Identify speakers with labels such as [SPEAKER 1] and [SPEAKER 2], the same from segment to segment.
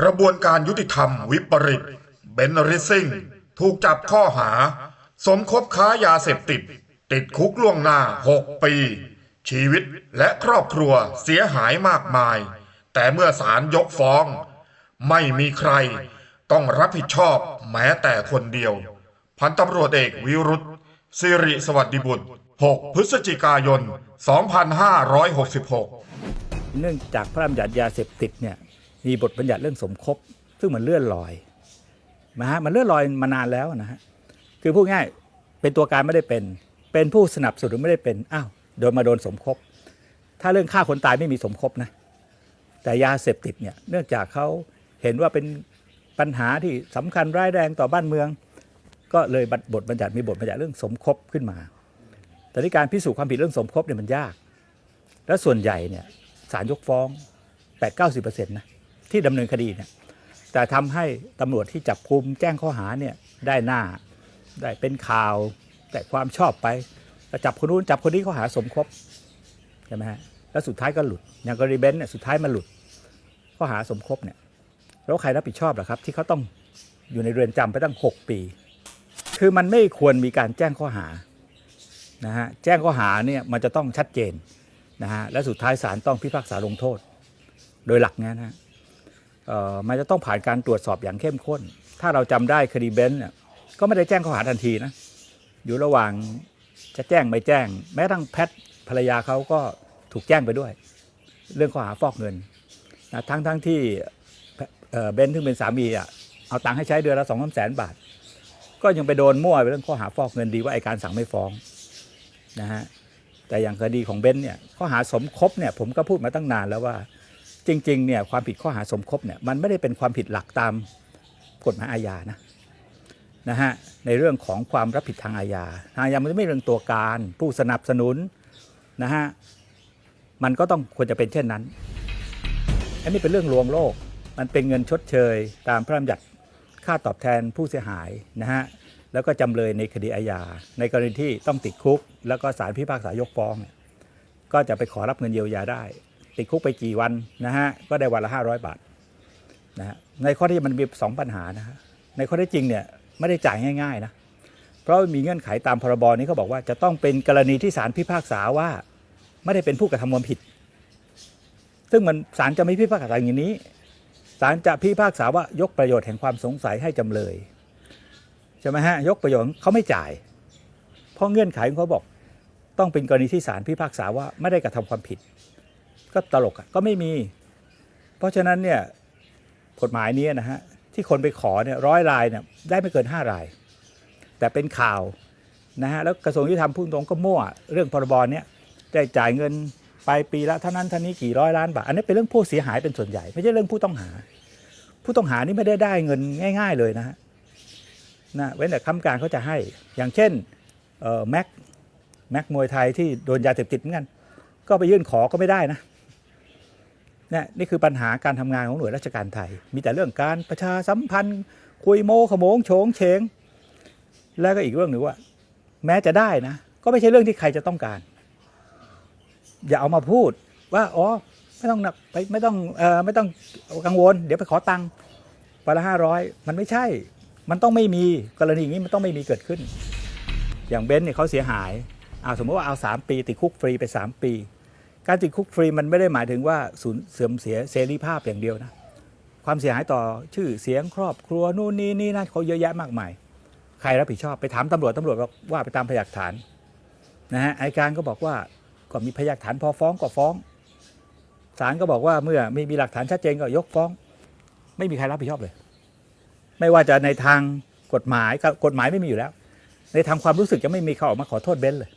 [SPEAKER 1] กระบวนการยุติธรรมวิปริตเบนริซิงถูกจับข้อหา สมคบค้ายาเสพติด ติดคุกล่วงหน้า 6 ปี ชีวิตและครอบครัวเสียหายมากมาย แต่เมื่อศาลยกฟ้อง ไม่มีใครต้องรับผิดชอบแม้แต่คนเดียว พันตำรวจเอกวิรุธสิริสวัสดิบุตร 6 พฤศจิกายน 2566
[SPEAKER 2] เนื่องจากพระราชบัญญัติยาเสพติดเนี่ย มีบทบัญญัติเรื่องสมคบ ซึ่งมันเลื่อนลอยนะฮะมันเลื่อนลอยมานานแล้วนะฮะคือพูดง่ายเป็นตัวการไม่ได้เป็น เป็นผู้สนับสนุนไม่ได้เป็นอ้าวโดนมาโดนสมคบ ถ้าเรื่องฆ่าคนตายไม่มีสมคบนะแต่ยาเสพติดเนี่ยเนื่องจากเขาเห็นว่าเป็นปัญหาที่สำคัญร้ายแรงต่อบ้านเมือง ก็เลยบัดบทบัญญัติมีบทบัญญัติเรื่องสมคบขึ้นมา แต่ในการพิสูจน์ความผิดเรื่องสมคบเนี่ยมันยาก และส่วนใหญ่เนี่ยศาลยกฟ้อง8 9 0นะ ที่ดำเนินคดีเนี่ยแต่ทำให้ตำรวจที่จับคุมแจ้งข้อหาเนี่ยได้หน้าได้เป็นข่าวแต่ความชอบไปจับคนนู้นจับคนนี้ข้อหาสมคบใช่ไหมฮะแล้วสุดท้ายก็หลุดอย่างกรณีเบนซ์เนี่ยสุดท้ายมันหลุดข้อหาสมคบเนี่ยแล้วใครรับผิดชอบล่ะครับ ที่เขาต้องอยู่ในเรือนจำไปตั้ง 6 ปี คือมันไม่ควรมีการแจ้งข้อหานะฮะแจ้งข้อหาเนี่ยมันจะต้องชัดเจนนะฮะและสุดท้ายศาลต้องพิพากษาลงโทษ โดยหลักนะฮะเอ่อ มันจะต้องผ่านการตรวจสอบอย่างเข้มข้น ถ้าเราจำได้คดีเบนซ์เนี่ยก็ไม่ได้แจ้งข้อหาทันทีนะ อยู่ระหว่างจะแจ้งไม่แจ้ง แม้ทั่งแพทภรรยาเขาก็ถูกแจ้งไปด้วย เรื่องข้อหาฟอกเงินนะทั้งทั้งที่เอ่อเบนซ์ซึ่งเป็นสามีอะเอาตังค์ให้ใช้เดือนละสองสามแสนบาท ก็ยังไปโดนมั่วไปเรื่องข้อหาฟอกเงินดีว่าไอการสั่งไม่ฟ้องนะฮะแต่อย่างคดีของเบนซ์เนี่ยข้อหาสมคบเนี่ยผมก็พูดมาตั้งนานแล้วว่า จริงๆเนี่ยความผิดข้อหาสมคบเนี่ยมันไม่ได้เป็นความผิดหลักตามกฎหมายอาญานะนะฮะในเรื่องของความรับผิดทางอาญาทางอาญามันไม่เรื่องตัวการผู้สนับสนุนนะฮะมันก็ต้องควรจะเป็นเช่นนั้นอันนี้เป็นเรื่องลวงโลก มันเป็นเงินชดเชย ตามพระราชบัญญัติค่าตอบแทนผู้เสียหายนะฮะแล้วก็จำเลยในคดีอาญาในกรณีที่ต้องติดคุก แล้วก็ศาลพิพากษายกฟ้อง ก็จะไปขอรับเงินเยียวยาได้ ติดคุกไปกี่วันนะฮะก็ได้วันละ 500 บาทนะฮะในข้อที่มันมีสองปัญหานะฮะในข้อที่จริงเนี่ยไม่ได้จ่ายง่าย ๆ นะ เพราะมีเงื่อนไขตามพรบนี้เขาบอกว่าจะต้องเป็นกรณีที่ศาลพิพากษาว่าไม่ได้เป็นผู้กระทำความผิด ซึ่งมันศาลจะไม่พิพากษาอย่างนี้ศาลจะพิพากษาว่ายกประโยชน์แห่งความสงสัยให้จำเลยใช่ไหมฮะยกประโยชน์เขาไม่จ่าย เพราะเงื่อนไขของเขาบอกต้องเป็นกรณีที่ศาลพิพากษาว่าไม่ได้กระทำความผิด ก็ตลกอะก็ไม่มี เพราะฉะนั้นเนี่ยกฎหมายนี้นะฮะที่คนไปขอเนี่ยร้อยรายเนี่ยได้ไม่เกิน 5 ราย แต่เป็นข่าวนะฮะแล้วกระทรวงยุติธรรมพูดตรงก็มั่วเรื่องพรบเนี่ยได้จ่ายเงินไปปีละเท่านั้นเท่านี้กี่ร้อยล้านบาท อันนี้เป็นเรื่องผู้เสียหายเป็นส่วนใหญ่ ไม่ใช่เรื่องผู้ต้องหา ผู้ต้องหานี่ไม่ได้ได้เงินง่าย ๆเลยนะฮะนะเว้นแต่คำการเขาจะให้อย่างเช่นเอ่อแม็กแม็กมวยไทยที่โดนยาเสพติดเหมือนกันก็ไปยื่นขอก็ไม่ได้นะเนี่นี่คือปัญหาการทำงานของหน่วยราชการไทย มีแต่เรื่องการประชาสัมพันธ์ คุยโมขโมงโฉงเฉงแล้วก็อีกเรื่องหนึ่งว่า แม้จะได้นะ ก็ไม่ใช่เรื่องที่ใครจะต้องการ อย่าเอามาพูดว่าอ๋อไม่ต้องไปไม่ต้องเอ่อไม่ต้องกังวล เดี๋ยวไปขอตังค์วันละห้าร้อยมันไม่ใช่ มันต้องไม่มีกรณีอย่างนี้มันต้องไม่มีเกิดขึ้น อย่างเบนซ์เนี่ยเขาเสียหายเอาสมมติว่าเอา 3 ปีติดคุกฟรีไป 3 ปี การติดคุกฟรีมันไม่ได้หมายถึงว่าสูญเสื่อมเสียเสรีภาพอย่างเดียวนะความเสียหายต่อชื่อเสียงครอบครัวนู่นนี่นี่นั่นเขาเยอะแยะมากมาย ใครรับผิดชอบไปถามตำรวจตำรวจบอกว่าไปตามพยานฐานนะฮะอัยการก็บอกว่าก็มีพยานฐานพอฟ้องก็ฟ้องศาลก็บอกว่าเมื่อไม่มีหลักฐานชัดเจนก็ยกฟ้อง ไม่มีใครรับผิดชอบเลย ไม่ว่าจะในทางกฎหมายกฎหมายไม่มีอยู่แล้ว ในทางความรู้สึกจะไม่มีเขาออกมาขอโทษเบนซ์เลย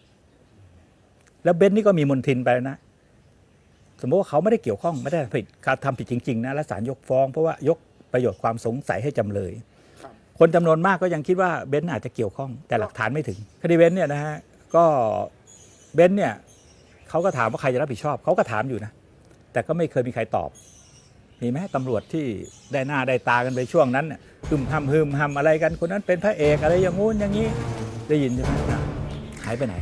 [SPEAKER 2] แล้วเบนซ์นี่ก็มีมนทินไปนะ สมมติว่าเขาไม่ได้เกี่ยวข้องไม่ได้ผิดการทำผิดจริงๆนะและศาลยกฟ้องเพราะว่ายกประโยชน์ความสงสัยให้จำเลย
[SPEAKER 3] ครับ
[SPEAKER 2] คนจำนวนมากก็ยังคิดว่าเบนซ์อาจจะเกี่ยวข้องแต่หลักฐานไม่ถึง คดีเบนซ์เนี่ยนะฮะก็เบนซ์เนี่ยเขาก็ถามว่าใครจะรับผิดชอบเขาก็ถามอยู่นะ แต่ก็ไม่เคยมีใครตอบ มีไหมตำรวจที่ได้หน้าได้ตากันไปช่วงนั้นน่ะฮึมทำฮึมทำอะไรกันคนนั้นเป็นพระเอกอะไรอย่างงู้นอย่างนี้ได้ยินใช่ไหมหายไปไหน